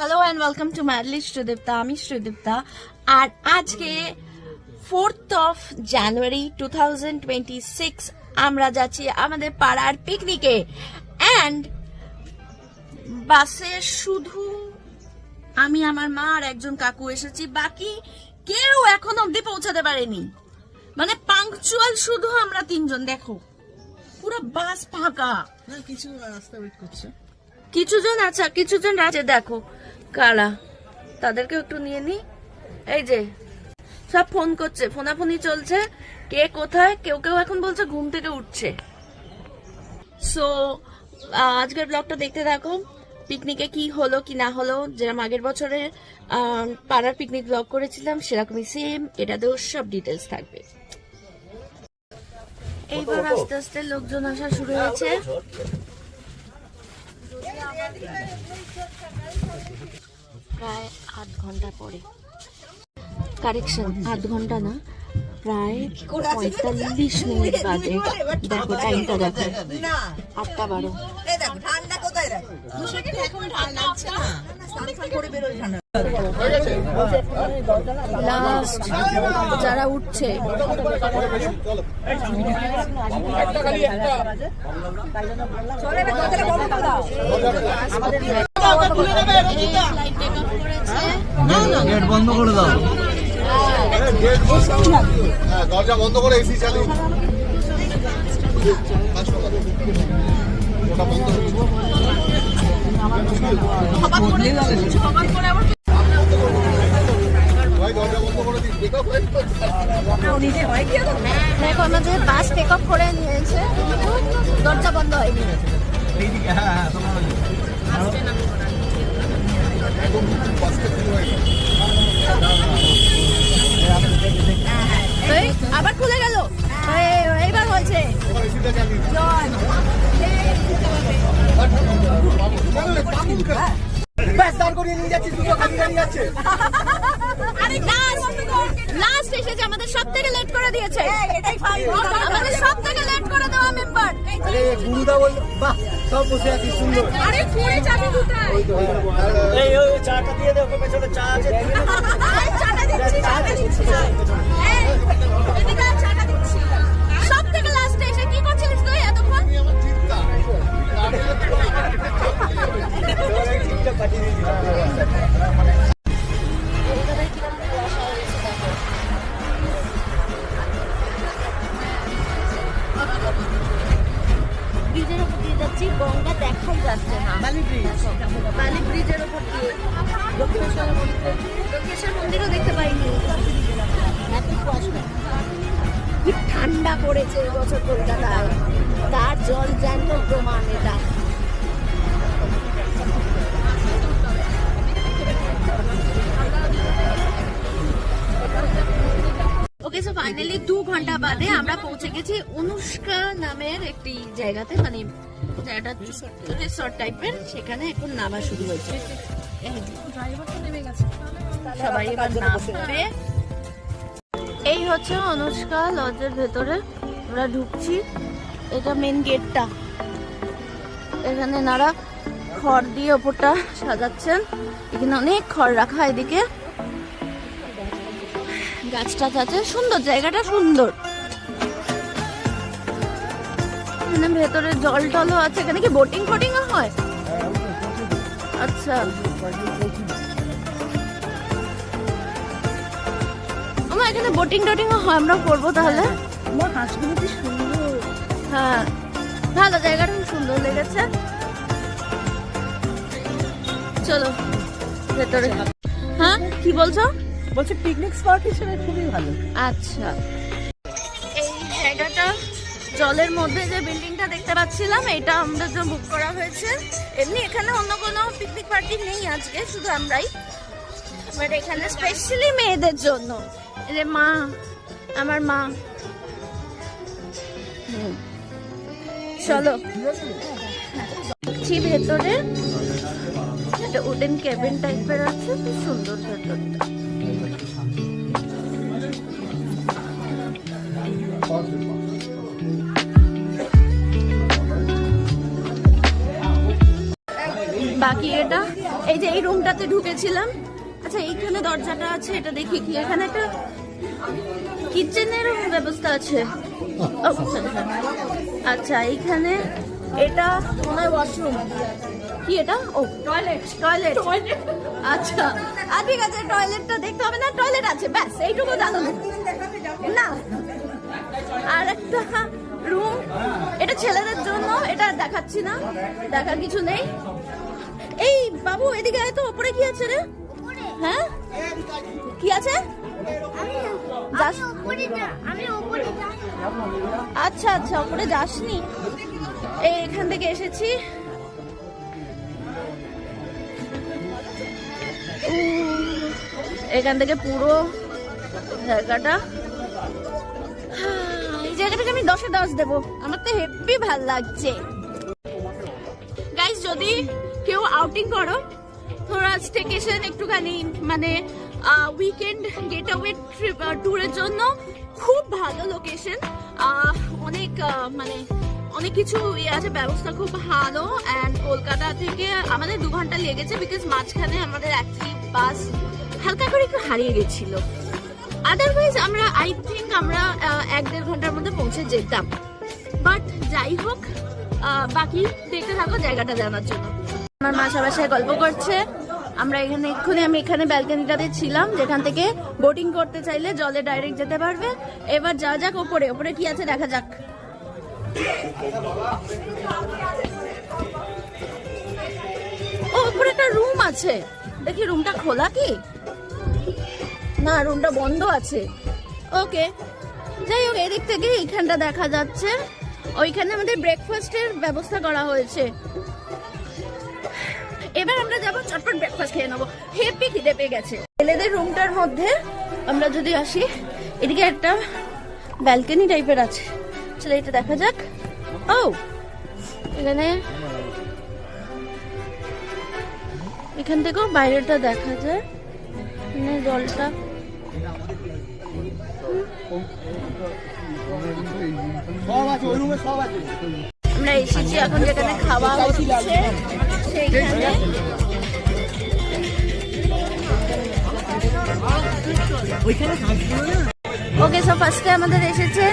Hello and welcome to madly Sridipta আমি শ্রীদীপ্তা আর আজকে fourth of January two thousand twenty six আমরা যাচ্ছি আমাদের পাড়ার পিকনিকে অ্যান্ড বাসে শুধু আমি আমার মা আর একজন কাকু এসেছি। বাকি কেউ এখন অবধি পৌঁছাতে পারেনি। মানে পাংচুয়াল শুধু আমরা তিনজন দেখো। পুরো বাস ফাঁকা। কিছু রাস্তা ওয়েট করছে। কিছুজন আচ্ছা কিছুজন আছে দেখো। কারা? তাদেরকে একটু নিয়ে নি। এই যে, সব ফোন করছে, ফোনাফোনি চলছে। কে কোথায়? কেউ কেউ এখন বলছে ঘুম থেকে উঠছে। সো আজকের ব্লগটা দেখতে থাকো। পিকনিকে কি হলো, কি না হলো, যেরকম আগের বছরে পাড়ার পিকনিক ব্লগ করেছিলাম, সেরকমই সেম এটাতেও সব ডিটেলস থাকবে। এইবার আস্তে আস্তে লোকজন আসা শুরু হয়েছে। প্রায় আধ ঘণ্টা পরে। কারেকশন আধ ঘণ্টা না প্রায় পঁয়তাল্লিশ মিনিট বাদে দেখো টাইমটা দেখো। আটটা বারো। লাস্ট যারা উঠছে। গেট বন্ধ করে দাও হ্যাঁ, দরজা বন্ধ করে এসি চালিয়ে হয়ে বাস টেক অফ করে নিয়েছে দরজা বন্ধ হয়নি এই, লাস্ট এসেছে আমাদের সব থেকে লেট করে দিয়েছে। আমাদের সব থেকে লেট করে দেওয়া মেম্বার গুরুদা বল বাহ সব বসে আছি সুন্দর। আরে ফোনে চাবি কোথায়? এই ওই চাটা দিয়ে দেখো পেছনে চা আছে। চাটা দিচ্ছি চাটা দিচ্ছি এই, এদিকে চাটা দিচ্ছি। সব লাস্টে এসে কি করছিলিস তুই এতক্ষণ? আমার চিন্তা। ঠিকঠাক কাটিয়ে দিয়েছি। যাচ্ছি গঙ্গা দেখাই যাচ্ছে না। বালি ব্রিজ বালি ব্রিজের দিয়ে দক্ষিণেশ্বর মন্দির দক্ষিণেশ্বর মন্দিরও দেখতে পাইনি। এত কুয়াশা। কি ঠান্ডা পড়েছে এবছর কলকাতায়। তার জল জ্যান্ত প্রমাণ এটা। ওকে সো ফাইনালি দু ঘণ্টা বাদে আমরা পৌঁছে গেছি অনুষ্কা নামের একটি জায়গাতে মানে সেখানে নামা শুরু এই হচ্ছে অনুষ্কা লজের ভেতরে। আমরা ঢুকছি। এটা মেন গেটটা এখানে নারা খড় দিয়ে ওপরটা সাজাচ্ছেন। এখানে অনেক খড় রাখা এদিকে। গাছ টাছ আছে। সুন্দর, জায়গাটা সুন্দর। এখানে ভেতরে জল টলও আছে এখানে কি বোটিং ফোটিং হয়? আচ্ছা। আমার এখানে বোটিং টোটিং হয় আমরা করব তাহলে। হাঁসগুলো কি সুন্দর হ্যাঁ। ভালো জায়গাটা খুব সুন্দর লেগেছে। চলো ভেতরে। হ্যাঁ কি বলছো? বলছে পিকনিক স্পট হিসেবে খুবই ভালো। আচ্ছা। জলের মধ্যে যে বিল্ডিংটা দেখতে পাচ্ছিলাম, এটা আমাদের জন্য বুক করা হয়েছে। এমনি এখানে অন্য কোনো পিকনিক পার্টি নেই আজকে, শুধু আমরাই। বাট এখানে স্পেশালি মেয়েদের জন্য। যে মা, আমার মা। চলো। দেখছি ভেতরে একটা উডেন কেবিন টাইপের আছে, খুব সুন্দর ভেতরটা। বাকি এটা? এই যে এই রুমটাতে ঢুকেছিলাম। আচ্ছা এইখানে দরজাটা আছে এটা দেখি কি। এখানে একটা কিচেনের ব্যবস্থা আছে. আচ্ছা এইখানে এটা মনে হয় ওয়াশরুম কি এটা? ও টয়লেট টয়লেট আচ্ছা। আর ঠিক আছে টয়লেটটা দেখতে হবে না টয়লেট আছে ব্যাস এইটুকু জানো। না। আর একটা রুম এটা ছেলেদের জন্য এটা দেখাচ্ছি না দেখার কিছু নেই। এই বাবু এদিকে আয় তো উপরে কি আছে রে? হ্যাঁ? কি আছে? আচ্ছা আচ্ছা উপরে যাসনি। এই এখান থেকে এসেছি। এখান থেকে পুরো জায়গাটা। হ্যাঁ, এই জায়গাটাকে আমি দশে দশ দেবো। আমার তো হেভি ভালো লাগছে। গাইস যদি কেউ আউটিং করো। থোড়া স্টেকেশন একটুখানি মানে উইকেন্ড গেট অ্যাওয়ে ট্যুরের জন্য খুব ভালো লোকেশন অনেক মানে অনেক কিছু ইয়ে আছে, ব্যবস্থা খুব ভালো। অ্যান্ড কলকাতা থেকে আমাদের দু ঘণ্টা লেগেছে বিকজ মাঝখানে আমাদের অ্যাকচুয়ালি বাস হালকা করে একটু হারিয়ে গেছিল। আদারওয়াইজ আমরা আই থিঙ্ক আমরা এক দেড় ঘণ্টার মধ্যে পৌঁছে যেতাম। বাট যাই হোক বাকি দেখতে থাকো জায়গাটা জানার জন্য। আমার মাসা বাসায় গল্প করছে। আমরা এখানে এক্ষুনি আমি এখানে ব্যালকনিটাতে ছিলাম, যেখান থেকে বোটিং করতে চাইলে জলে ডাইরেক্ট যেতে পারবে। এবার যা যাক ওপরে ওপরে কি আছে দেখা যাক। ও, ওপরে একটা রুম আছে। দেখি রুমটা খোলা কি? না রুমটা বন্ধ আছে। ওকে। যাই হোক, এদিক থেকে এইখানটা দেখা যাচ্ছে। ওইখানে আমাদের ব্রেকফাস্টের ব্যবস্থা করা হয়েছে। এবার আমরা যাব চটপট ব্রেকফাস্ট খেয়ে নেব। হেপি খিদে পেয়ে গেছে। ছেলেদের রুমটার মধ্যে আমরা যদি আসি এদিকে একটা ব্যালকনি টাইপের আছে। চলো এটা দেখা যাক। ও এখানে এখান থেকেও বাইরেটা দেখা যায়। এখানে জলটা। আমরা এসেছি এখন যেখানে খাওয়া হচ্ছে। ওকে সো ফার্স্টে আমাদের এসেছে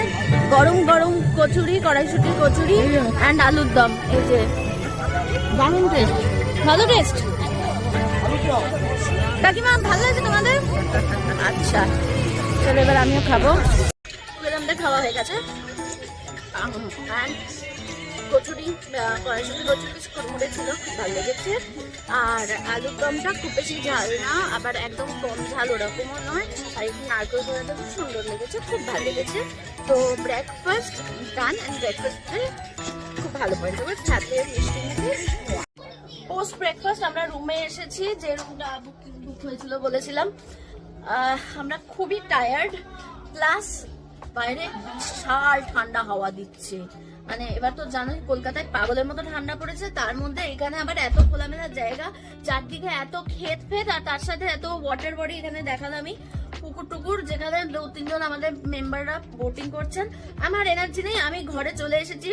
গরম গরম কচুরি, কড়াইশুটির কচুরি অ্যান্ড আলুর দম। এই যে, দারুণ টেস্ট ভালো টেস্ট কাকিমা, ভালো লাগছে তোমাদের? আচ্ছা চলো এবার আমিও খাব। খাওয়া হয়ে গেছে। কচুরি কড়াইশুটি কচুরি বেশ কুড়মুড়ে ছিল খুব ভালো লেগেছে। আর আলুর দমটা খুব বেশি ঝাল না, আবার একদম কম ঝাল ওরকমও নয়। আর একটু নারকেল করাটা খুব সুন্দর লেগেছে, খুব ভালো লেগেছে। তো ব্রেকফাস্ট ডান অ্যান্ড ব্রেকফাস্টে খুব ভালো পয়েন্ট হবে সাথে মিষ্টি মুখে পোস্ট ব্রেকফাস্ট আমরা রুমে এসেছি, যে রুমটা বুক হয়েছিল বলেছিলাম। আমরা খুবই টায়ার্ড প্লাস বাইরে বিশাল ঠান্ডা হাওয়া দিচ্ছে। মানে এবার তো জানোই কলকাতায় পাগলের মতো ঠান্ডা পড়েছে, তার মধ্যে এখানে আবার এত খোলামেলা জায়গা, চারদিকে এত ক্ষেত ফেত, আর তার সাথে এত ওয়াটার বডি এখানে দেখালাম আমি, পুকুর টুকুর, যেখানে দু তিনজন আমাদের মেম্বাররা বোটিং করছেন। আমার এনার্জি নেই, আমি ঘরে চলে এসেছি,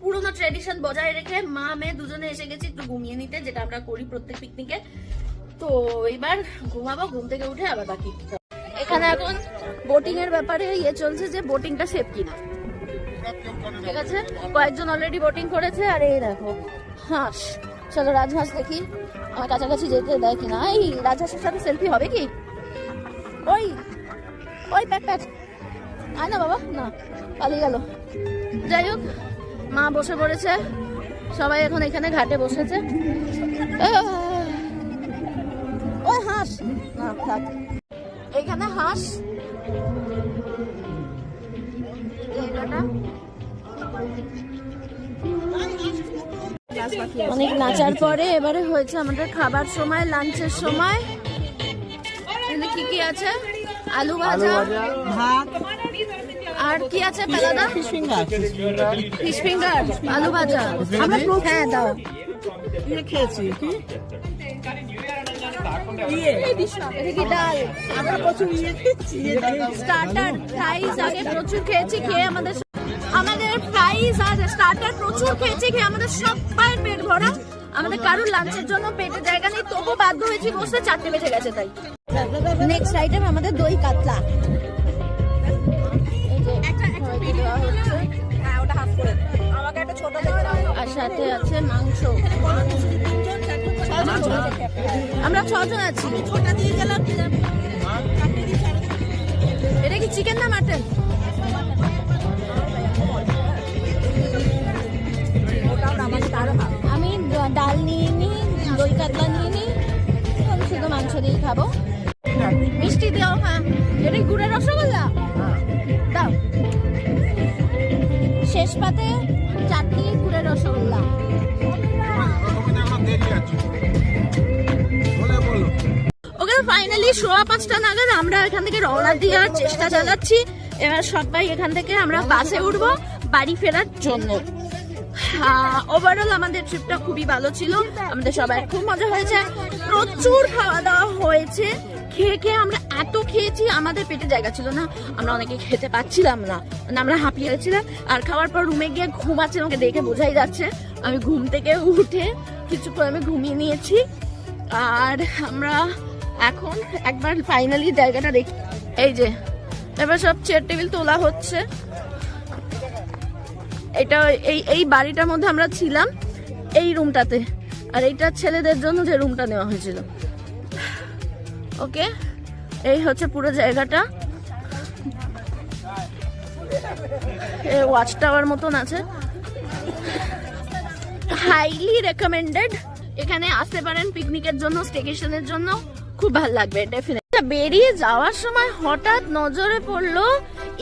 পুরোনো ট্রেডিশন বজায় রেখে মা, মেয়ে দুজনে এসে গেছি একটু ঘুমিয়ে নিতে, যেটা আমরা করি প্রত্যেক পিকনিকে তো এবার ঘুমাবো, ঘুম থেকে উঠে আবার বাকি। এখানে এখন বোটিং এর ব্যাপারে ইয়ে চলছে যে বোটিংটা সেফ কিনা। ঠিক আছে? কয়েকজন অলরেডি বোটিং করেছে, আর এই দেখো। হাঁস, চলো রাজহাঁস দেখি, আমার কাছাকাছি যেতে দেয় কিনা। এই, রাজহাঁসের সাথে সেলফি হবে কি? ওই ওই প্যাক প্যাক আয় না বাবা, না, পালিয়ে গেল। যাই হোক, মা বসে পড়েছে। সবাই এখন এখানে ঘাটে বসেছে! ওই হাঁস। না, থাক। এখানে হাঁস অনেক নাচার পরে এবারে হয়েছে আমাদের খাবার সময় লাঞ্চের সময়। এখানে কি কি আছে? আলু ভাজা। ভাত। আর কি আছে পেলাদা? Fish finger. ফিশ ফিঙ্গার আলু ভাজা। আমরা হ্যাঁ দাও। খেয়েছি আমরা প্রচুর ইয়ে স্টার্টার ফ্রাইস আগে প্রচুর খেয়েছি খেয়ে আমাদের আমাদের ফ্রাইস আর স্টার্টার প্রচুর খেয়েছি খেয়ে আমাদের সবাই পেট ভরা। আমাদের কারোর লাঞ্চের জন্য পেটে জায়গা নেই তবু বাধ্য হয়েছি বসতে চারটে বেজে গেছে তাই। নেক্সট আইটেম আমাদের দই কাতলা। এই যে সবাইকে দেওয়া হচ্ছে। আর সাথে আছে মাংস। আমরা ছজন আছি। এটা কি চিকেন না মাটন আমি ডাল নিয়ে নিই দই কাতলা নিয়ে নিই আমি শুধু মাংস দিয়ে খাব। মিষ্টি দাও হ্যাঁ। এটা গুড়ের রসগোল্লা? দাও। শেষ পাতে চারটি গুড়ের রসগোল্লা। ফাইনালি সোয়া পাঁচটা নাগাদ আমরা এখান থেকে রওনা দেওয়ার চেষ্টা চালাচ্ছি। এবার সবাই এখান থেকে আমরা বাসে উঠবো বাড়ি ফেরার জন্য। ওভারঅল আমাদের ট্রিপটা খুবই ভালো ছিল। আমাদের সবাই খুব মজা হয়েছে। প্রচুর খাওয়া দাওয়া হয়েছে। খেয়ে খেয়ে আমরা এত খেয়েছি, আমাদের পেটে জায়গা ছিল না। আমরা অনেকে খেতে পাচ্ছিলাম না। মানে আমরা হাঁপিয়ে গেছিলাম আর খাওয়ার পর রুমে গিয়ে ঘুমাচ্ছে আমাকে দেখে বোঝাই যাচ্ছে। আমি ঘুম থেকে উঠে কিছুক্ষণ আমি ঘুমিয়ে নিয়েছি। আর আমরা এখন একবার ফাইনালি জায়গাটা দেখি এই যে, এবার সব চেয়ার টেবিল তোলা হচ্ছে। এটা এই এই বাড়িটার মধ্যে আমরা ছিলাম এই রুমটাতে আর এইটা ছেলেদের জন্য যে রুমটা নেওয়া হয়েছিল। ওকে এই হচ্ছে পুরো জায়গাটা। ওয়াচ টাওয়ার মতন আছে। হাইলি রেকমেন্ডেড এখানে আসতে পারেন পিকনিকের জন্য স্টেকেশনের জন্য। খুব ভালো লাগবে ডেফিনেট বেরিয়ে যাওয়ার সময় হঠাৎ নজরে পড়ল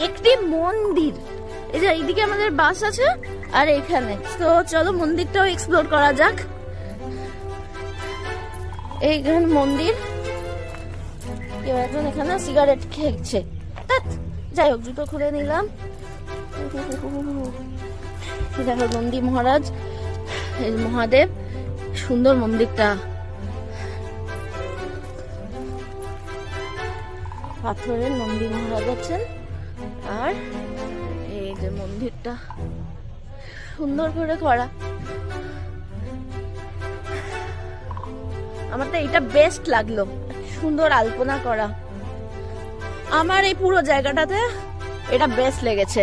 একটি মন্দির। এই যে এইদিকে আমাদের বাস আছে আর এখানে। তো চলো মন্দিরটাও এক্সপ্লোর করা যাক। এইখানে মন্দির। কেউ একজন এখানে সিগারেট খেয়েছে। যাই হোক, জুতো খুলে নিলাম। দেখো নন্দী মহারাজ মহাদেব, সুন্দর মন্দিরটা। পাথরের নন্দী মহারাজ আছেন আর এই যে মন্দিরটা সুন্দর করে করা। আমার তো এটা বেস্ট লাগল, সুন্দর আলপনা করা। আমার এই পুরো জায়গাটাতে এটা বেস্ট লেগেছে।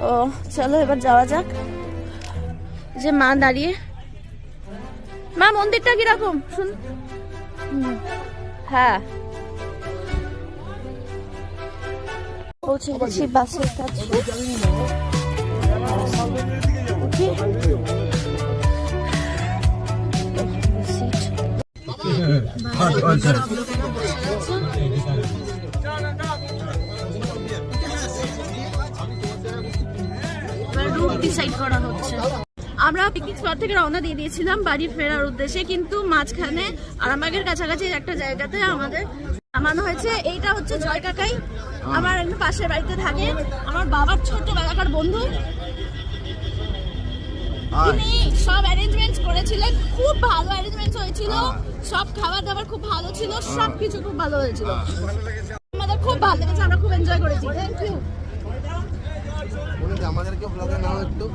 ও, চলো এবার যাওয়া যাক। যে মা দাঁড়িয়ে। মা, মন্দিরটা কীরকম? শুন হ্যাঁ। পৌঁছে গেছি বাসের কাছে। রুট ডিসাইড করা হচ্ছে। আমরা পিকনিক স্পট থেকে রওনা দিয়ে দিয়েছিলাম বাড়ি ফেরার উদ্দেশ্যে কিন্তু মাঝখানে আরামবাগের কাছাকাছি একটা জায়গাতে আমাদের নামানো হয়েছে এইটা হচ্ছে জয় কাকাই। আমার একদম পাশের বাড়িতে থাকে। আমার বাবার ছোটবেলাকার বন্ধু। তিনি সব অ্যারেঞ্জমেন্টস করেছিলেন। খুব ভালো অ্যারেঞ্জমেন্টস হয়েছিল। সব খাবার দাবার খুব ভালো ছিল। সব কিছু খুব ভালো হয়েছিল। আমাদের খুব ভালো লেগেছে। আমরা খুব এনজয় করেছি। থ্যাংক ইউ আমাদেরকে ব্লগে নাও একটু।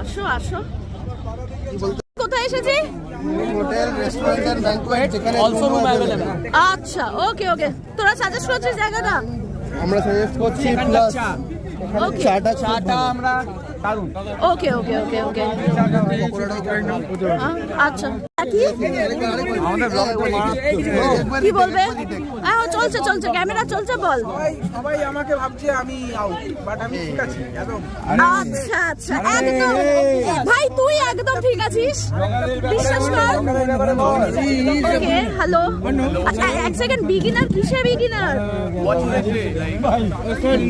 আসো আসো। কি বলতে কোথায় এসেছি? হোটেল রেস্টুরেন্ট এন্ড ব্যাংকোয়েট যেখানে অলসো রুম আচ্ছা ওকে ওকে তোরা সাজেস্ট করছিস জায়গাটা? আমরা সাজেস্ট করছি প্লাস চাটা চাটা আমরা দারুণ ওকে ওকে ওকে ওকে আচ্ছা। কি আমাদের ব্লগে কি বলবে? চলছে চলছে ক্যামেরা চলছে বল। সবাই আমাকে ভাবছে আমি আউট বাট আমি ঠিক আছি একদম। আচ্ছা আচ্ছা একদম। ভাই তুই একদম ঠিক আছিস? বিশ্বাস কর। ওকে হ্যালো আচ্ছা এক সেকেন্ড বিগিনার কিসের beginner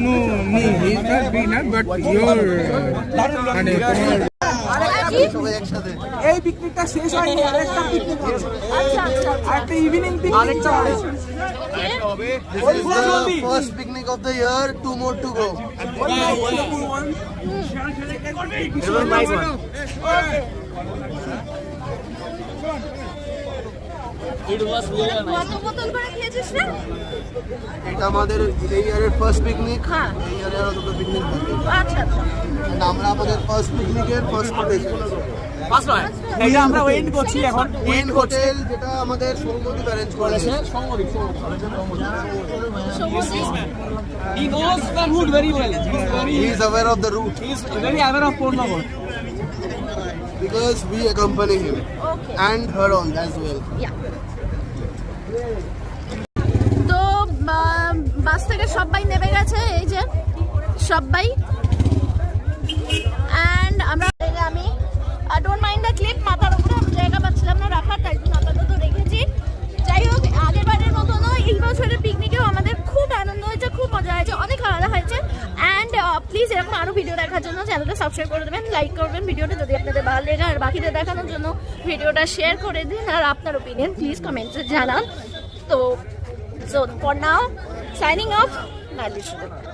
no me he is not beginner but your মানে এই পিকনিকটা শেষ হয়নি আরেকটা পিকনিক আছে আচ্ছা আচ্ছা আরেকটা ইভিনিং পিকনিক এটা আমাদের এই ইয়ারের ফার্স্ট পিকনিক হ্যাঁ। এই ইয়ারে আরও দুটো পিকনিক আচ্ছা আচ্ছা। আমাদের ফার্স্ট পিকনিকের ফার্স্ট পাঁচ নয় এইটা আমরা ওয়েট করছি এখন। উইন হোটেল যেটা আমাদের সৌমদীপ অ্যারেঞ্জ করেছে। He knows the route very well. He's very, he is aware of the route he's very aware of Pornagar. Because we accompany him okay and her on as well তো bus থেকে সবাই নেমে গেছে এই যে সবাই। And আমরা আমি ডোন্ট মাইন্ড দ্য ক্লিপ মাথার উপরে আমি জায়গা পাচ্ছিলাম না রাখার তাই জন্য আপাতত রেখেছি। যাই হোক আগের বারের মতন এই বছরের পিকনিকেও আমাদের খুব আনন্দ হয়েছে খুব মজা হয়েছে অনেক আলাদা হয়েছে। অ্যান্ড প্লিজ এরকম আরও ভিডিও দেখার জন্য চ্যানেলটা সাবস্ক্রাইব করে দেবেন লাইক করবেন ভিডিওটা যদি আপনাদের ভালো লেগে আর বাকিদের দেখানোর জন্য ভিডিওটা শেয়ার করে দিন আর আপনার ওপিনিয়ন প্লিজ কমেন্টসে জানান। তো for now, signing off, Nali Shubha.